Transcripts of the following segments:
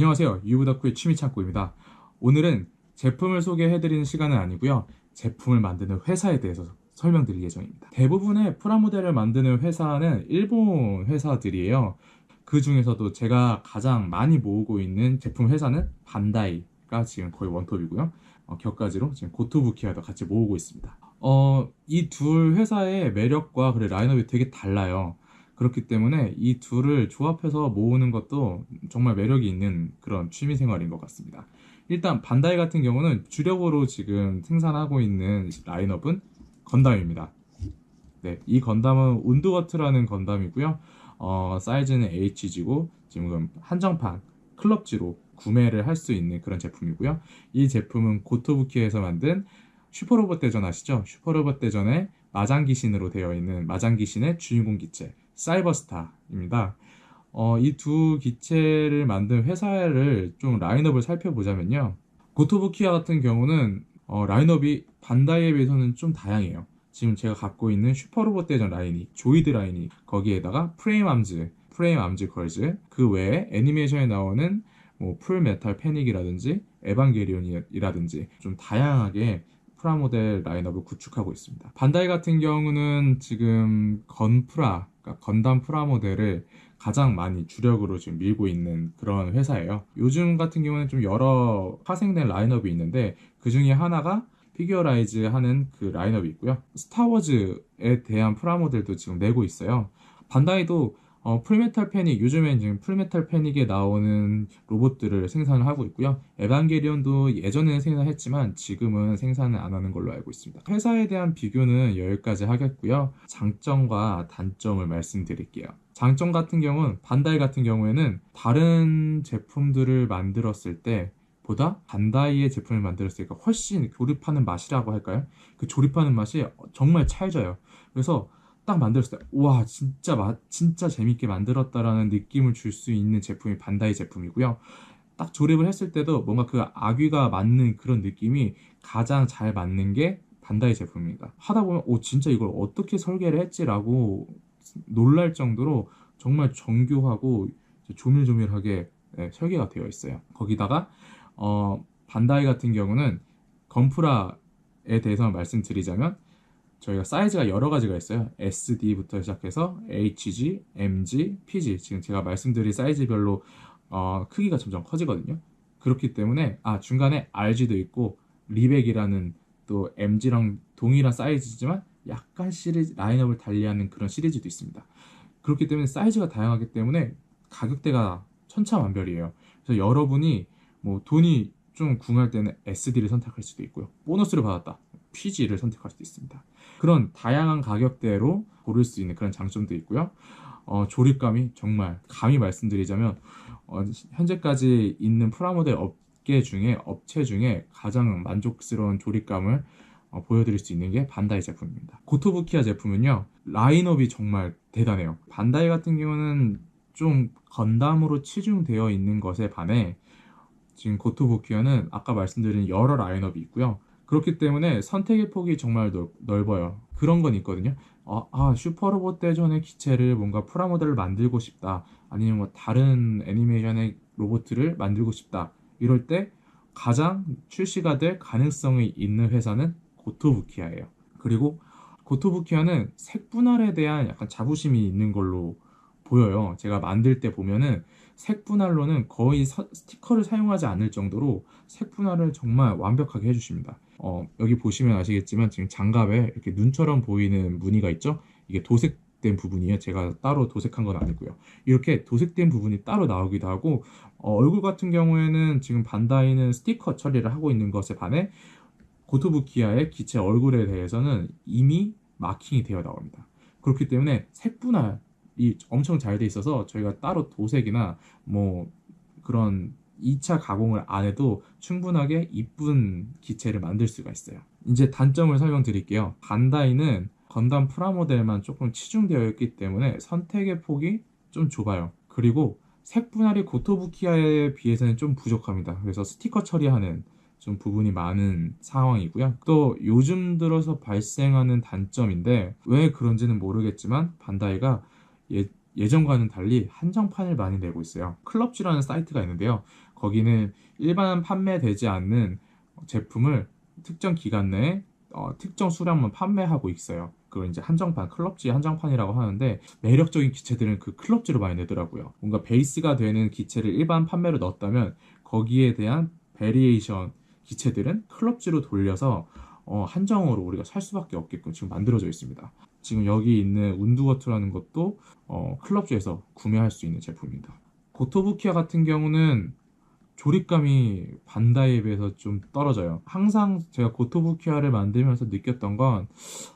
안녕하세요. 유부덕후의 취미 창고입니다. 오늘은 제품을 소개해드리는 시간은 아니고요. 제품을 만드는 회사에 대해서 설명드릴 예정입니다. 대부분의 프라모델을 만드는 회사는 일본 회사들이에요. 그 중에서도 제가 가장 많이 모으고 있는 제품 회사는 반다이가 지금 거의 원톱이고요. 어, 격가지로 지금 고토부키와도 같이 모으고 있습니다. 어, 이 둘 회사의 매력과 그래 라인업이 되게 달라요. 그렇기 때문에 이 둘을 조합해서 모으는 것도 정말 매력이 있는 그런 취미 생활인 것 같습니다. 일단 반다이 같은 경우는 주력으로 지금 생산하고 있는 라인업은 건담입니다. 네, 이 건담은 운드워트라는 건담이고요. 어, 사이즈는 HG고 지금 한정판 클럽지로 구매를 할 수 있는 그런 제품이고요. 이 제품은 고토부키에서 만든 슈퍼로봇 대전 아시죠? 슈퍼로봇 대전의 마장기신으로 되어 있는 마장기신의 주인공 기체 사이버스타입니다. 어, 이 두 기체를 만든 회사를 좀 라인업을 살펴보자면요. 고토부키아 같은 경우는 어, 라인업이 반다이에 비해서는 좀 다양해요. 지금 제가 갖고 있는 슈퍼로봇 대전 라인이 조이드 라인이 거기에다가 프레임 암즈, 프레임 암즈 걸즈 그 외에 애니메이션에 나오는 뭐 풀메탈 패닉이라든지 에반게리온이라든지 좀 다양하게 프라모델 라인업을 구축하고 있습니다. 반다이 같은 경우는 지금 건프라, 그러니까 건담 프라모델을 가장 많이 주력으로 지금 밀고 있는 그런 회사예요. 요즘 같은 경우는 좀 여러 파생된 라인업이 있는데 그 중에 하나가 피규어라이즈 하는 그 라인업이 있고요. 스타워즈에 대한 프라모델도 지금 내고 있어요. 반다이도 어, 풀메탈 패닉, 요즘엔 지금 풀메탈 패닉에 나오는 로봇들을 생산을 하고 있고요. 에반게리온도 예전에는 생산했지만 지금은 생산을 안 하는 걸로 알고 있습니다. 회사에 대한 비교는 여기까지 하겠고요. 장점과 단점을 말씀드릴게요. 장점 같은 경우는 반다이 같은 경우에는 다른 제품들을 만들었을 때 보다 반다이의 제품을 만들었으니까 훨씬 조립하는 맛이라고 할까요? 그 조립하는 맛이 정말 찰져요. 그래서 딱 만들었을 때, 와, 진짜 맛, 진짜 재밌게 만들었다라는 느낌을 줄 수 있는 제품이 반다이 제품이고요. 딱 조립을 했을 때도 뭔가 그 아귀가 맞는 그런 느낌이 가장 잘 맞는 게 반다이 제품입니다. 하다 보면, 오, 진짜 이걸 어떻게 설계를 했지라고 놀랄 정도로 정말 정교하고 조밀조밀하게 네, 설계가 되어 있어요. 거기다가, 어, 반다이 같은 경우는 건프라에 대해서 말씀드리자면, 저희가 사이즈가 여러 가지가 있어요. SD부터 시작해서 HG, MG, PG. 지금 제가 말씀드린 사이즈별로 어, 크기가 점점 커지거든요. 그렇기 때문에 아 중간에 RG도 있고 리백이라는 또 MG랑 동일한 사이즈지만 약간 시리즈 라인업을 달리하는 그런 시리즈도 있습니다. 그렇기 때문에 사이즈가 다양하기 때문에 가격대가 천차만별이에요. 그래서 여러분이 뭐 돈이 좀 궁할 때는 SD를 선택할 수도 있고요. 보너스를 받았다. PG를 선택할 수도 있습니다. 그런 다양한 가격대로 고를 수 있는 그런 장점도 있고요. 어, 조립감이 정말 감히 말씀드리자면 어, 현재까지 있는 프라모델 업계 중에 업체 중에 가장 만족스러운 조립감을 어, 보여드릴 수 있는 게 반다이 제품입니다. 고토부키아 제품은요 라인업이 정말 대단해요. 반다이 같은 경우는 좀 건담으로 치중되어 있는 것에 반해 지금 고토부키아는 아까 말씀드린 여러 라인업이 있고요. 그렇기 때문에 선택의 폭이 정말 넓, 어요 그런 건 있거든요. 아, 아, 슈퍼로봇 대전의 기체를 뭔가 프라모델을 만들고 싶다. 아니면 뭐 다른 애니메이션의 로봇을 만들고 싶다. 이럴 때 가장 출시가 될 가능성이 있는 회사는 고토부키아예요. 그리고 고토부키아는 색 분할에 대한 약간 자부심이 있는 걸로 보여요. 제가 만들 때 보면은 색 분할로는 거의 서, 스티커를 사용하지 않을 정도로 색 분할을 정말 완벽하게 해주십니다. 어, 여기 보시면 아시겠지만 지금 장갑에 이렇게 눈처럼 보이는 무늬가 있죠? 이게 도색 된 부분이에요. 제가 따로 도색한 건 아니고요. 이렇게 도색된 부분이 따로 나오기도 하고 어, 얼굴 같은 경우에는 지금 반다이는 스티커 처리를 하고 있는 것에 반해 고토부키아의 기체 얼굴에 대해서는 이미 마킹이 되어 나옵니다. 그렇기 때문에 색 분할 이 엄청 잘 돼 있어서 저희가 따로 도색이나 뭐 그런 2차 가공을 안 해도 충분하게 이쁜 기체를 만들 수가 있어요. 이제 단점을 설명드릴게요. 반다이는 건담 프라모델만 조금 치중되어 있기 때문에 선택의 폭이 좀 좁아요. 그리고 색 분할이 고토부키아에 비해서는 좀 부족합니다. 그래서 스티커 처리하는 좀 부분이 많은 상황이고요. 또 요즘 들어서 발생하는 단점인데 왜 그런지는 모르겠지만 반다이가 예, 예전과는 달리 한정판을 많이 내고 있어요. 클럽지라는 사이트가 있는데요. 거기는 일반 판매되지 않는 제품을 특정 기간 내에 어, 특정 수량만 판매하고 있어요. 그걸 이제 한정판, 클럽지 한정판이라고 하는데 매력적인 기체들은 그 클럽지로 많이 내더라고요. 뭔가 베이스가 되는 기체를 일반 판매로 넣었다면 거기에 대한 베리에이션 기체들은 클럽지로 돌려서 어, 한정으로 우리가 살 수밖에 없게끔 지금 만들어져 있습니다. 지금 여기 있는 운두워트라는 것도 어, 클럽지에서 구매할 수 있는 제품입니다. 고토부키아 같은 경우는 조립감이 반다이에 비해서 좀 떨어져요. 항상 제가 고토부키아를 만들면서 느꼈던 건,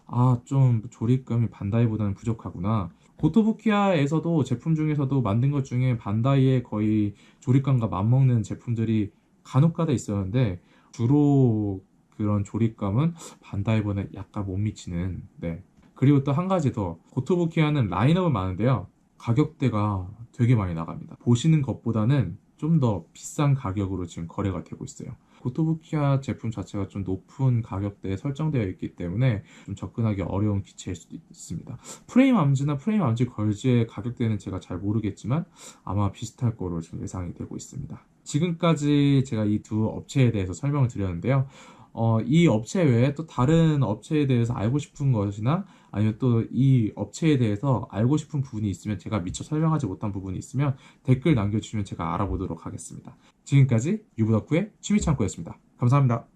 아, 좀 조립감이 반다이보다는 부족하구나. 고토부키아에서도 제품 중에서도 만든 것 중에 반다이의 거의 조립감과 맞먹는 제품들이 간혹가다 있었는데, 주로 그런 조립감은 반다이보다 약간 못 미치는, 네. 그리고 또 한 가지 더, 고토부키아는 라인업은 많은데요. 가격대가 되게 많이 나갑니다. 보시는 것보다는 좀 더 비싼 가격으로 지금 거래가 되고 있어요. 고토부키아 제품 자체가 좀 높은 가격대에 설정되어 있기 때문에 좀 접근하기 어려운 기체일 수도 있습니다. 프레임 암즈나 프레임 암즈 걸즈의 가격대는 제가 잘 모르겠지만 아마 비슷할 거로 지금 예상이 되고 있습니다. 지금까지 제가 이 두 업체에 대해서 설명을 드렸는데요. 어, 이 업체 외에 또 다른 업체에 대해서 알고 싶은 것이나 아니면 또 이 업체에 대해서 알고 싶은 부분이 있으면 제가 미처 설명하지 못한 부분이 있으면 댓글 남겨주시면 제가 알아보도록 하겠습니다. 지금까지 유부덕후의 취미창고였습니다. 감사합니다.